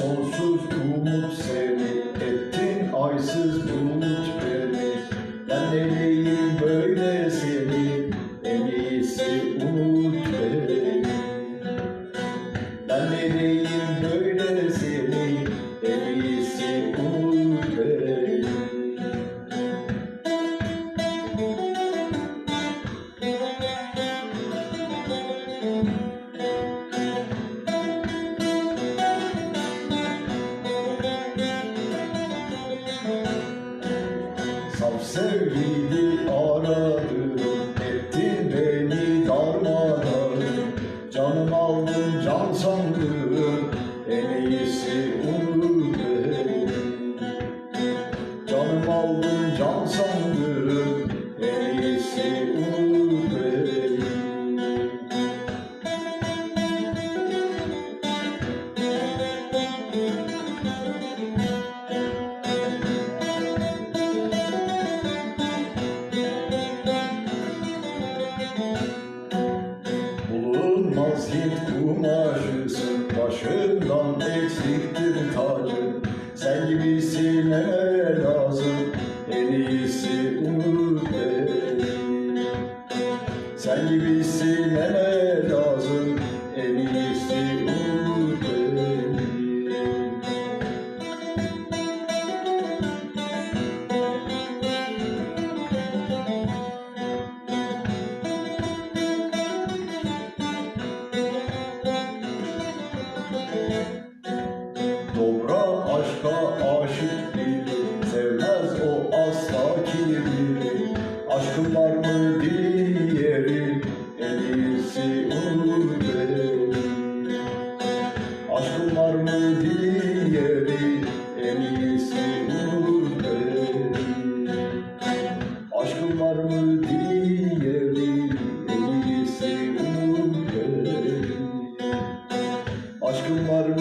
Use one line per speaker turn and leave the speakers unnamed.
Sonsuz umut seni Ettin aysız bulut beni Hallelujah. Sevgili aradım Ettin beni darmadağın. Canım aldın can sandım. En iyisi beni Canım aldın Bulunmaz Hint kumaşısın Başından eksiktir tacın Sen gibisine lazım? En iyisi unut aşka aşık değilim Sevmez o asla kimi Aşkım var mı diyelim En iyisi unut beni. Aşkım var mı diyelim En iyisi unut beni. Aşkım var mı diyelim En iyisi unut beni. Aşkım var mı